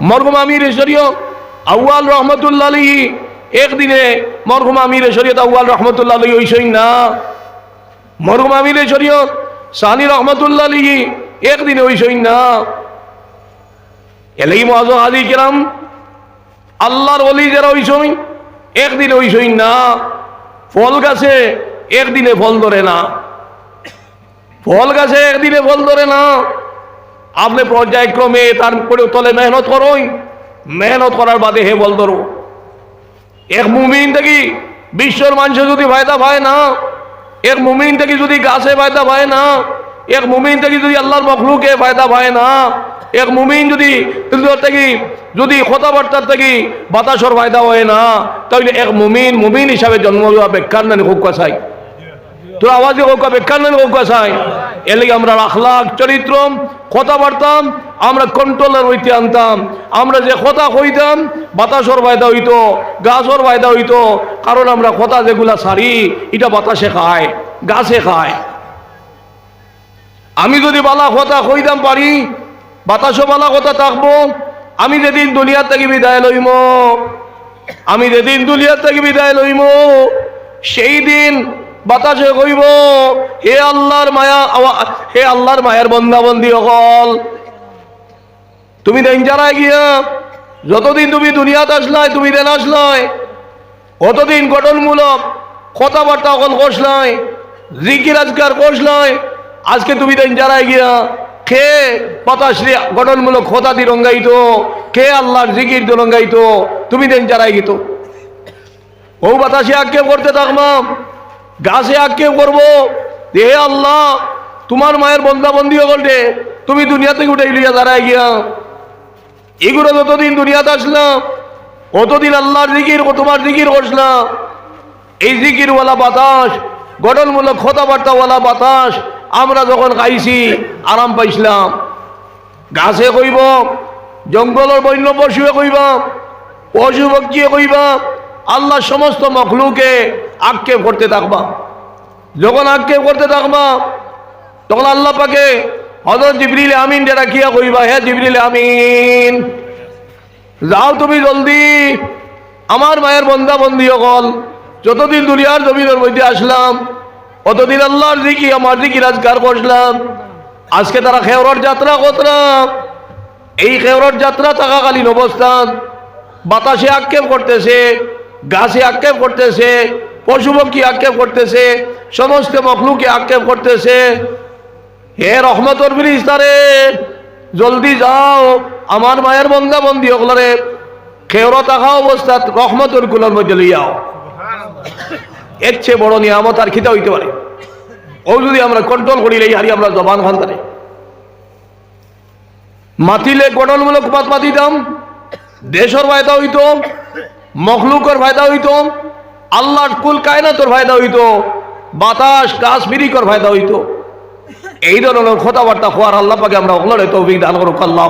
মরহুম আমির শরীয়ত, আউয়াল রহমতুল্লাহ আলী একদিনে মরহুম আমির শরীয়ত, আউয়াল রহমতুল্লাহ আলী ওইসই না মরহুম আমির শরীয়ত, সানি রহমতুল্লাহ আলী একদিনে ওইসই না এলেই মহাজ হাজি কিরাম, আল্লাহর অলি যারা ওইসই একদিনে ওইসই না ফল গাছে একদিনে ফল ধরে না। ফল গাছে একদিনে ফল ধরে না। আপনি পর্যায়ক্রমে তার করে তলে মেহনত করোই। মেহনত করার বাদে হে বল ধরো এক মুমিন থেকে বিশ্বর মানুষ যদি ফায়দা পায় না, এক মুমিন থেকে যদি গাছে ফায়দা পায় না, এক মুমিন থেকে যদি আল্লাহর মখলুকে ফায়দা পায় না, এক মুমিন যদি থেকে, যদি কথাবার্তার থেকে বাতাসর ফায়দা হয় না, তাহলে এক মুমিন মুমিন হিসাবে জন্ম দেওয়া বেকার না খুব কথাই তোর আওয়াজে হোক বেকার না হোক কথাই এর লাগে আমরা আখলাক, চরিত্র, কথাবার্তা, আমরা কন্ট্রোলের হইতে আনতাম। আমরা যে কথা কইতাম, বাতাসর ফায়দা হইতো, গাছর ফায়দা হইতো, কারণ আমরা কথা যেগুলা সারি, এটা বাতাসে খায়, গাছে খায়। আমি যদি বালা কথা কইতাম পারি, বাতাসও বালা কথা থাকব, আমি যেদিন দুনিয়ার থেকে বিদায় লইম, আমি যেদিন দুনিয়ার থেকে বিদায় লইম, সেই দিন বাতাসে কইব, হে আল্লাহর মায়া হে আল্লাহর মায়ের বন্দাবন্দি অকল। তুমি দেন যারাই গিয়া, যতদিন তুমি দুনিয়াতে আসলাই, তুমি দেন আসলাই। কতদিন গঠনমূলক কথাবার্তা অকল কষলাই, জিকির আজকার কষলাই, আজকে তুমি দেন যারাই গিয়া খে পতাশ্রী গঠনমূলক কথা দি রঙ্গাইতো খে আল্লাহর জিকির দি রঙ্গাইতো, তুমি দেন যারাই গিতো। ও বাতাসে আক্ষেপ করতে থাকলাম গাছে আক্ষেপ করব। যে হে আল্লাহ, তোমার মায়ের বন্দা বন্দি করলে তুমি দুনিয়া থেকে উঠে লিয়া দাঁড়ায় গিয়া। এগুলো যতদিন দুনিয়াতে আসলাম কতদিন আল্লাহর জিকির, তোমার জিকির করছিলাম। এই জিকিরওয়ালা বাতাস, গঠনমূলক কথাবার্তাওয়ালা বাতাস আমরা যখন খাইছি, আরাম পাইছিলাম। গাছে কইব, জঙ্গলের বন্য পশুয়ে কইব পশু পক্ষীয়ে কইবা আল্লাহ সমস্ত মখলুকে আক্ষেপ করতে থাকবা। যখন আক্ষেপ করতে থাকবা, তখন আল্লাহ পাকে হজরত জিবরিল আমিন যেটা কিয়া কইবা, হে জিবরিল আমিন, যাও তুমি জলদি। আমার মায়ের বন্দা বন্দি অকল। যতদিন দুনিয়ার জমিনের মধ্যে আসলাম, অতদিন আল্লাহর দিকি আমার দিকি রাজগার করলাম আজকে তারা খেওরার যাত্রা করলাম এই খেওরার যাত্রা থাকাকালীন অবস্থান, বাতাসে আক্ষেপ করতেছে, গাছে আক্ষেপ করতেছে পশু পক্ষী আক্ষেপ করতেছে? সমস্ত মখলুকে আক্ষেপ করতেছে। হে রহমতর ফিরিস্তারে, জলদি যাও, আমার মায়ের বন্দা বন্দি ওগুলারে খেওরা থাকা অবস্থাত রহমতর কুলার মধ্যে লইয়াও এর চেয়ে বড় নিয়ামত আর খিতা হইতে পারে। ও যদি আমরা কন্ট্রোল করি, এই হারি আমরা জবান খান তারে মাতিলে গঠনমূলক পাত মাতিতাম, দেশর ফায়দা হইতো, মখলুকর ফায়দা হইতো আল্লাহর কুল কায়নাতর ফায়দা হইতো, বাতাস কাশ্মীরিকর ফায়দা হইতো। এই ধরনের কথাবার্তা হওয়ার আল্লাহ পাকে আমরা ওগুলোর তৌফিক দান করুক আল্লাহ